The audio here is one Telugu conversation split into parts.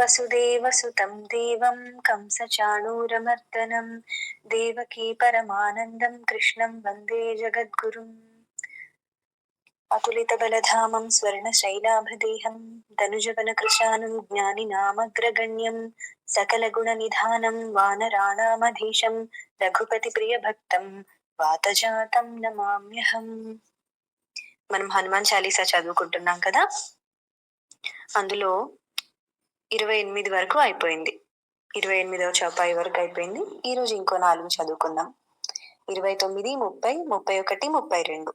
वसुदेवसुतं देवं कंसचाणूरमर्दनं देवकी परमानन्दं कृष्णं वन्दे जगद्गुरुम् अतुलितबलधामं स्वर्णशैलाभदेहं तनुजवनकृशानं ज्ञानिनामग्रगण्यं सकलगुणनिधानं वानराणामधीशं रघुपतिप्रियभक्तं వాతజాతం నమామ్యహం మనం హనుమాన్ చాలీసా చదువుకుంటున్నాం కదా అందులో ఇరవై ఎనిమిది వరకు అయిపోయింది. ఇరవై ఎనిమిదవ చౌపాయి వరకు అయిపోయింది. ఈ రోజు ఇంకో నాలుగు చదువుకుందాం. ఇరవై తొమ్మిది ముప్పై ముప్పై ఒకటి ముప్పై రెండు.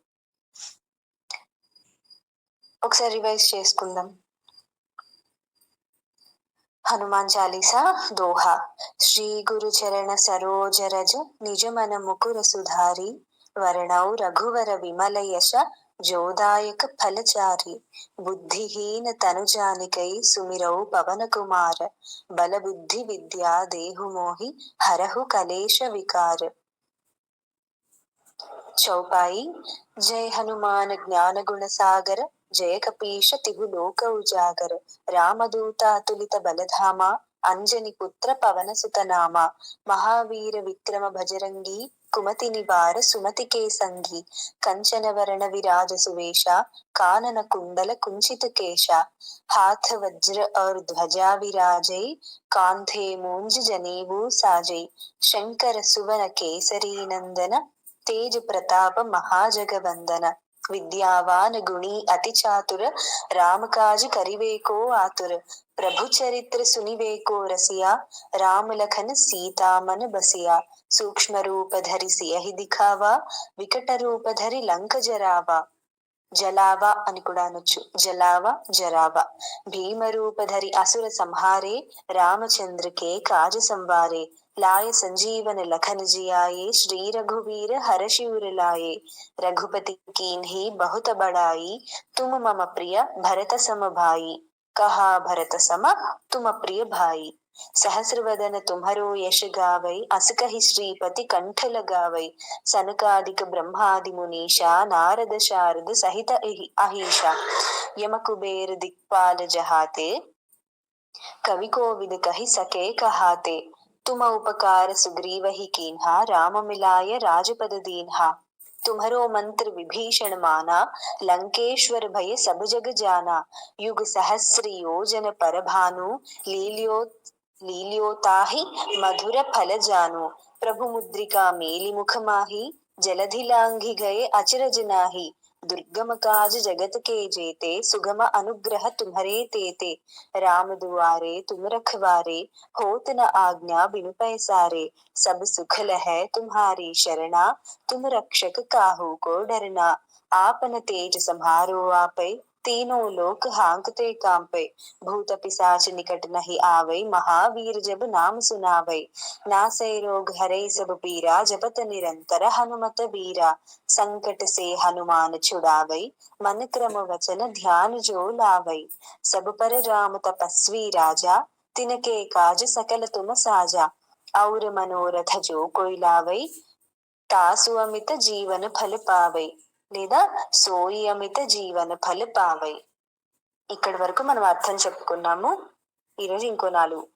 ఒకసారి రివైజ్ చేసుకుందాం. హనుమాన్ చాలీసా? దోహా. శ్రీ గురు చరణ సరోజ రజ నిజ మన ముకుర సుధారి వరణౌ రఘువర విమల యశ జోదాయక ఫలచారి బుద్ధిహీన తనుజానికై సుమిరౌ పవన కుమార బల విద్యా దేహుమోహి హరహు కలేశ వికార. చౌపాయి జయ హనుమాన జ్ఞాన గుణ సాగర జయ కపీష తిహు లోక ఉజాగర రామదూతాతులిత బలధామ అంజని పుత్ర పవన సుతనామ మహావీర విక్రమ భజరంగి కుమతిని వార సుమతికేసంగి కంచనవరణ విరాజ సువేష కానన కుండల కుంచిత కేశ హాథ వజ్ర ఔర్ ధ్వజా విరాజై కాంధే మూంజ జనేవూ సాజై శంకర సువన కేసరీ నందన తేజ ప్రతాప మహాజగవందన విద్యావాన్ గుణి అతి చాతుర రామకాజు కరివేకో ఆతుర ప్రభు చరిత్ర సునివేకో రసియా రామలఖన సీతామన బసియా సూక్ష్మ రూపధరి సియహి దిఖావా వికట రూపధరి లంక జరావా జలావా అని కూడా అనొచ్చు. జలావా జరావా. భీమరూపధరి అసుర సంహారే రామచంద్రకే కాజ సంవారే లాయ సంజీవన లఖన జియాయే శ్రీ రఘువీర హర రఘుపతి కీన్హి బహుత బడాయి తుమ మమ ప్రియ భరత సమభాయి. कहा भरत सम तुम प्रिय भाई सहस्रवदन तुम्हरो यश गावै अस कहि श्रीपति कंठ लगावै सनकादिक ब्रह्मादि मुनीषा नारद शारद सहित अहि- अहिषा यम कुबेर दिक्पाल जहाते कवि कोविद कहि सके कहाते तुम उपकार सुग्रीव ही तुम्हरो मंत्र विभीषण माना, लंकेश्वर भय सब जग जाना। युग सहस्र योजन पर भानु, लीलियो, लीलियोताहि मधुर फल जानु। प्रभु मुद्रिका मेली मुख माही गए अचरज नाही। दुर्गम काज जगत के जेते, सुगम अनुग्रह तुम्हारे तेते। राम दुआरे, तुम रखवारे, होत न आज्ञा बिनु पैसारे। सब सुख लह तुम्हारी शरणा, तुम रक्षक काहू को डरना। आपन तेज संहारो आपै। तीनों लोक हांकते कांपे। भूत पिशाच निकट नहीं आवे, महावीर जब नाम सुनावे। नासे रोग हरे, सब पीरा, जपत निरंतर हनुमत वीरा संकट से हनुमान छुड़ावे, मन क्रम वचन ध्यान जो लावे। सब पर राम तपस्वी राजा, तिनके काज सकल तुम साजा। और मनोरथ जो कोई लावे, तासु अमित जीवन फल पावे। లేదా సోయి అమిత జీవన ఫల పావై ఇక్కడి వరకు మనం అర్థం చెప్పుకున్నాము. ఈరోజు ఇంకో నాలుగు.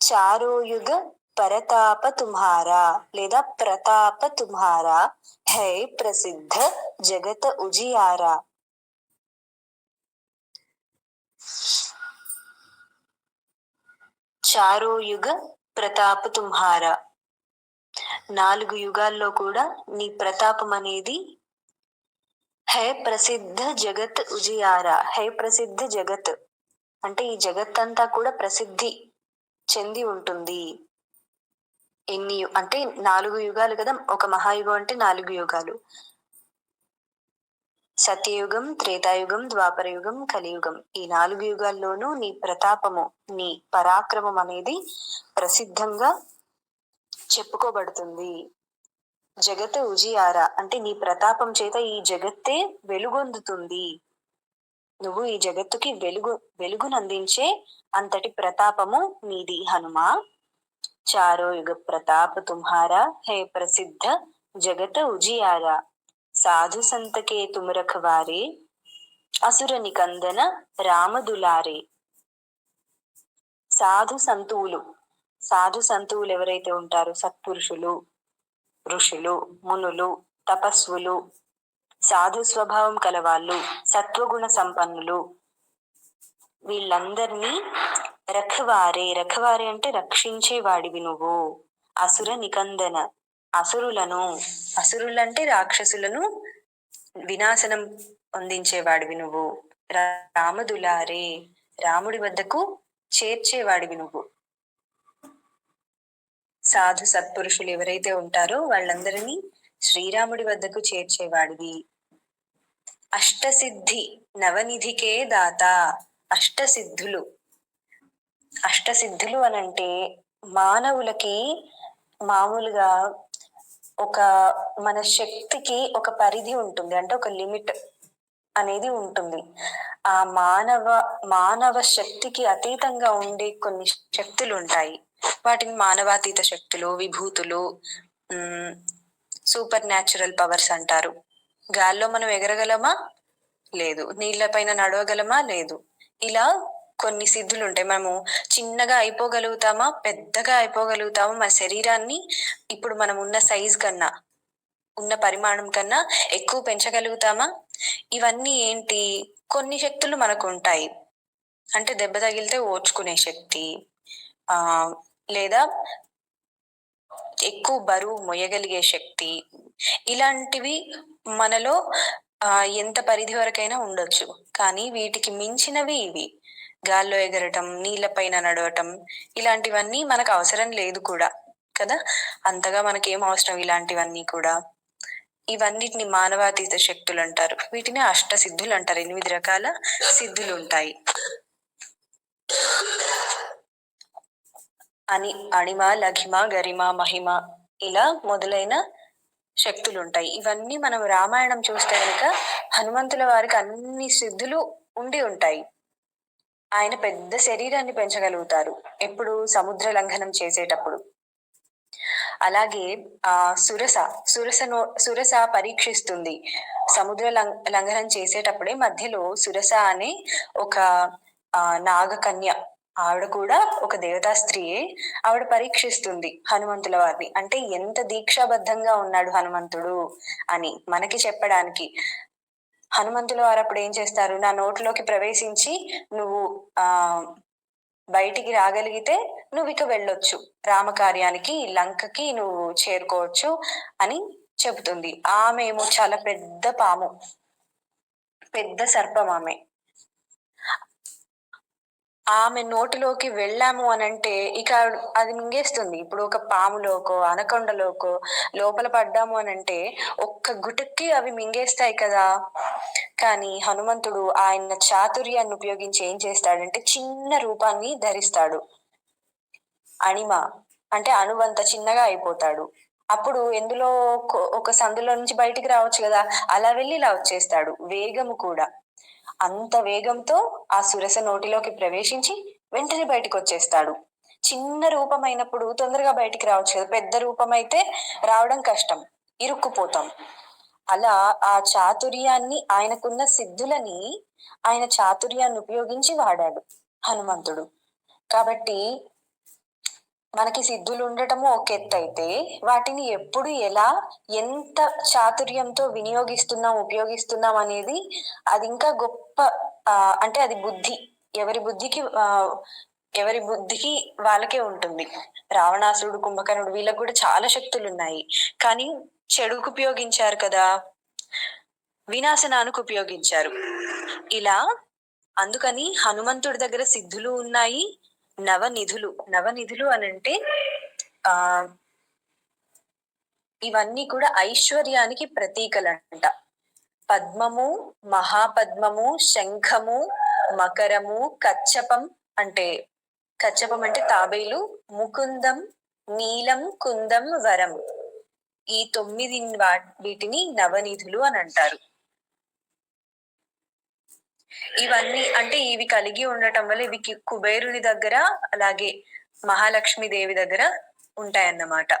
చారో యుగ పరతాప తుమ్హారా లేదా ప్రతాప తుమ్హారా హై ప్రసిద్ధ జగత ఉజియారా. చారో యుగ ప్రతాప తుమ్హారా నాలుగు యుగాల్లో కూడా నీ ప్రతాపం అనేది హే ప్రసిద్ధ జగత్ ఉజియారా హే ప్రసిద్ధ జగత్. అంటే ఈ జగత్ అంతా కూడా ప్రసిద్ధి చెంది ఉంటుంది. ఎన్ని అంటే నాలుగు యుగాలు కదా ఒక మహాయుగం అంటే నాలుగు యుగాలు. సత్యయుగం త్రేతాయుగం ద్వాపరయుగం కలియుగం. ఈ నాలుగు యుగాల్లోనూ నీ ప్రతాపము నీ పరాక్రమం అనేది ప్రసిద్ధంగా చెప్పుకోబడుతుంది. జగత్ ఉజియారా? అంటే నీ ప్రతాపం చేత ఈ జగత్తే వెలుగొందుతుంది. నువ్వు ఈ జగత్తుకి వెలుగు వెలుగునందించే అంతటి ప్రతాపము నీది హనుమా. చారో యుగ ప్రతాప తుమ్హారా హే ప్రసిద్ధ జగత ఉజియారా? సాధు సంతకే తుమరఖవారే. అసుర నికందన రామదులారే. సాధు సంతువులు సాధు సంతువులు ఎవరైతే ఉంటారో సత్పురుషులు ఋషులు మునులు తపస్వులు సాధు స్వభావం కలవాళ్ళు సత్వగుణ సంపన్నులు. వీళ్ళందరినీ రఖవారే రఖవారే అంటే రక్షించేవాడివి నువ్వు. అసుర నికందన అసురులను అసురులంటే రాక్షసులను వినాశనం పొందించేవాడివి నువ్వు. రామదులారే రాముడి వద్దకు చేర్చేవాడివి నువ్వు. సాధు సత్పురుషులు ఎవరైతే ఉంటారో వాళ్ళందరినీ శ్రీరాముడి వద్దకు చేర్చేవాడివి. అష్టసిద్ధి నవనిధికే దాత అష్టసిద్ధులు. అష్టసిద్ధులు అనంటే మానవులకి మామూలుగా ఒక మన శక్తికి ఒక పరిధి ఉంటుంది అంటే ఒక లిమిట్ అనేది ఉంటుంది. ఆ మానవ మానవ శక్తికి అతీతంగా ఉండే కొన్ని శక్తులు ఉంటాయి. వాటిని మానవాతీత శక్తులు విభూతులు సూపర్ న్యాచురల్ పవర్స్ అంటారు. గాల్లో మనం ఎగరగలమా? లేదు. నీళ్ళ పైన నడవగలమా? లేదు. ఇలా కొన్ని సిద్ధులు ఉంటాయి మనము చిన్నగా అయిపోగలుగుతామా? పెద్దగా అయిపోగలుగుతామా? మన శరీరాన్ని ఇప్పుడు మనం ఉన్న సైజ్ కన్నా ఉన్న పరిమాణం కన్నా ఎక్కువ పెంచగలుగుతామా? ఇవన్నీ ఏంటి? కొన్ని శక్తులు మనకు ఉంటాయి. అంటే దెబ్బ తగిలితే ఓర్చుకునే శక్తి ఆ లేదా ఎక్కువ బరువు మొయ్యగలిగే శక్తి ఇలాంటివి మనలో ఎంత పరిధి వరకైనా ఉండొచ్చు. కానీ వీటికి మించినవి ఇవి. గాల్లో ఎగరటం నీళ్ళపైన నడవటం ఇలాంటివన్నీ మనకు అవసరం లేదు కూడా కదా? అంతగా మనకేం అవసరం ఇలాంటివన్నీ కూడా? ఇవన్నిటిని మానవాతీత శక్తులు అంటారు. వీటిని అష్ట సిద్ధులు అంటారు. ఎనిమిది రకాల సిద్ధులు ఉంటాయి. అని అణిమ లఘిమ గరిమ మహిమ ఇలా మొదలైన శక్తులు ఉంటాయి ఇవన్నీ మనం రామాయణం చూస్తే కనుక హనుమంతుల వారికి అన్ని సిద్ధులు ఉండి ఉంటాయి. ఆయన పెద్ద శరీరాన్ని పెంచగలుగుతారు ఎప్పుడు సముద్ర లంఘనం చేసేటప్పుడు. అలాగే ఆ సురస సురసను సురస పరీక్షిస్తుంది. సముద్ర లంఘనం చేసేటప్పుడే మధ్యలో సురస అనే ఒక ఆ నాగకన్య ఆవిడ కూడా ఒక దేవతా స్త్రీయే. ఆవిడ పరీక్షిస్తుంది హనుమంతుల వారిని. అంటే ఎంత దీక్షాబద్ధంగా ఉన్నాడు హనుమంతుడు అని మనకి చెప్పడానికి. హనుమంతుల వారు అప్పుడు ఏం చేస్తారు? నా నోట్లోకి ప్రవేశించి నువ్వు ఆ బయటికి రాగలిగితే నువ్వు ఇక వెళ్ళొచ్చు. రామకార్యానికి లంకకి నువ్వు చేరుకోవచ్చు అని చెబుతుంది. ఆమె ఏమో చాలా పెద్ద పాము. పెద్ద సర్పం ఆమె. ఆమె నోటిలోకి వెళ్ళాము అని అంటే ఇక అది మింగేస్తుంది. ఇప్పుడు ఒక పాములోకో అనకొండలోకో లోపల పడ్డాము అని అంటే ఒక్క గుటక్కి అవి మింగేస్తాయి కదా. కానీ హనుమంతుడు ఆయన చాతుర్యాన్ని ఉపయోగించి ఏం చేస్తాడంటే చిన్న రూపాన్ని ధరిస్తాడు. అణిమ అంటే అణువంత చిన్నగా అయిపోతాడు. అప్పుడు ఎందులో ఒక సందులో నుంచి బయటికి రావచ్చు కదా. అలా వెళ్ళి ఇలా వచ్చేస్తాడు. వేగము కూడా. అంత వేగంతో ఆ సురస నోటిలోకి ప్రవేశించి వెంటనే బయటకు వచ్చేస్తాడు చిన్న రూపం అయినప్పుడు తొందరగా బయటికి రావచ్చు పెద్ద రూపమైతే రావడం కష్టం. ఇరుక్కుపోతాం. అలా ఆ చాతుర్యాన్ని ఆయనకున్న సిద్ధులని ఆయన చాతుర్యాన్ని ఉపయోగించి వాడాడు హనుమంతుడు. కాబట్టి మనకి సిద్ధులు ఉండటము ఒక ఎత్తు అయితే వాటిని ఎప్పుడు ఎలా ఎంత చాతుర్యంతో వినియోగిస్తున్నాం ఉపయోగిస్తున్నాం అనేది అది ఇంకా గొప్ప అంటే అది బుద్ధి. ఎవరి బుద్ధికి ఎవరి బుద్ధికి వాళ్ళకే ఉంటుంది. రావణాసురుడు కుంభకర్ణుడు వీళ్ళకు కూడా చాలా శక్తులు ఉన్నాయి కానీ చెడుకు ఉపయోగించారు కదా. వినాశనానికి ఉపయోగించారు. ఇలా అందుకని హనుమంతుడి దగ్గర సిద్ధులు ఉన్నాయి. నవనిధులు. నవనిధులు అని అంటే ఆ ఇవన్నీ కూడా ఐశ్వర్యానికి ప్రతీకలంట. పద్మము మహాపద్మము శంఖము మకరము కచ్చపం అంటే కచ్చపం అంటే తాబేలు ముకుందం నీలం కుందం వరం. ఈ తొమ్మిది వీటిని నవనిధులు అని అంటారు. ఇవన్నీ అంటే ఇవి కలిగి ఉండటం వల్ల ఇవి కుబేరుని దగ్గర అలాగే మహాలక్ష్మి దేవి దగ్గర ఉంటాయన్నమాట.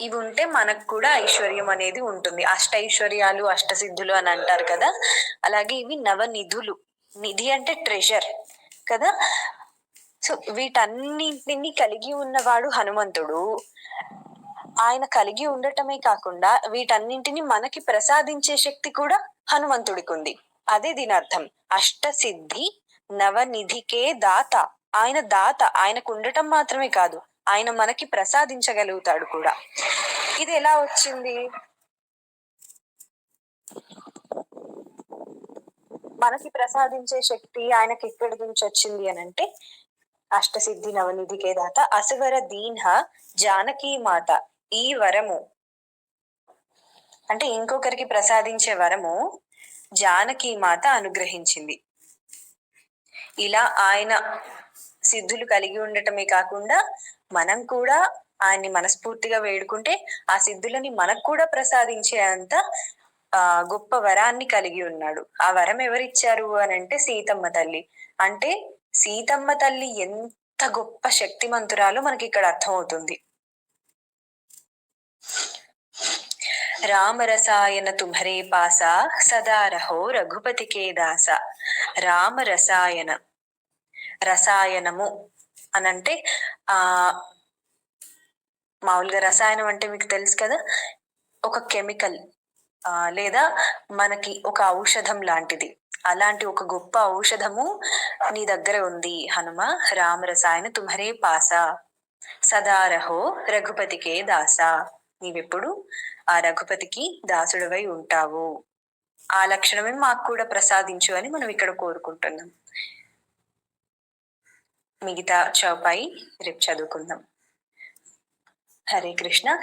ఇవి ఉంటే మనకు కూడా ఐశ్వర్యం అనేది ఉంటుంది. అష్ట ఐశ్వర్యాలు అష్టసిద్ధులు అని అంటారు కదా. అలాగే ఇవి నవనిధులు నిధి అంటే ట్రెజర్ కదా. సో వీటన్నింటిని కలిగి ఉన్నవాడు హనుమంతుడు. ఆయన కలిగి ఉండటమే కాకుండా వీటన్నింటిని మనకి ప్రసాదించే శక్తి కూడా హనుమంతుడికి ఉంది అదే దీని అర్థం. అష్టసిద్ధి నవనిధికే దాత. ఆయన దాత. ఆయనకు ఉండటం మాత్రమే కాదు ఆయన మనకి ప్రసాదించగలుగుతాడు కూడా. ఇది ఎలా వచ్చింది? మనకి ప్రసాదించే శక్తి ఆయనకి ఎక్కడి నుంచి వచ్చింది అని అంటే అష్టసిద్ధి నవనిధికే దాత. అసువర దీన్హ జానకీ మాత. ఈ వరము. అంటే ఇంకొకరికి ప్రసాదించే వరము మాత అనుగ్రహించింది. ఇలా ఆయన సిద్ధులు కలిగి ఉండటమే కాకుండా మనం కూడా ఆయన్ని మనస్ఫూర్తిగా వేడుకుంటే ఆ సిద్ధులని మనకు కూడా ప్రసాదించే అంత ఆ గొప్ప వరాన్ని కలిగి ఉన్నాడు. ఆ వరం ఎవరిచ్చారు అని అంటే సీతమ్మ తల్లి. అంటే సీతమ్మ తల్లి ఎంత గొప్ప శక్తిమంతురాలో మనకి ఇక్కడ అర్థమవుతుంది. రామరసాయన తుమరే పాస సదా రహో రఘుపతికే దాస రామరసాయన రసాయనము అనంటే ఆ మామూలుగా రసాయనం అంటే మీకు తెలుసు కదా? ఒక కెమికల్ ఆ లేదా మనకి ఒక ఔషధం లాంటిది. అలాంటి ఒక గొప్ప ఔషధము నీ దగ్గర ఉంది హనుమ. రామరసాయన తుమరే పాస సదారహో రఘుపతికే దాస నీవెప్పుడు? ఆ రఘుపతికి దాసుడవై ఉంటావు. ఆ లక్షణమే మాకు కూడా ప్రసాదించు అని మనం ఇక్కడ కోరుకుంటున్నాం. మిగతా చౌపాయి రేపు చదువుకుందాం. హరే కృష్ణ.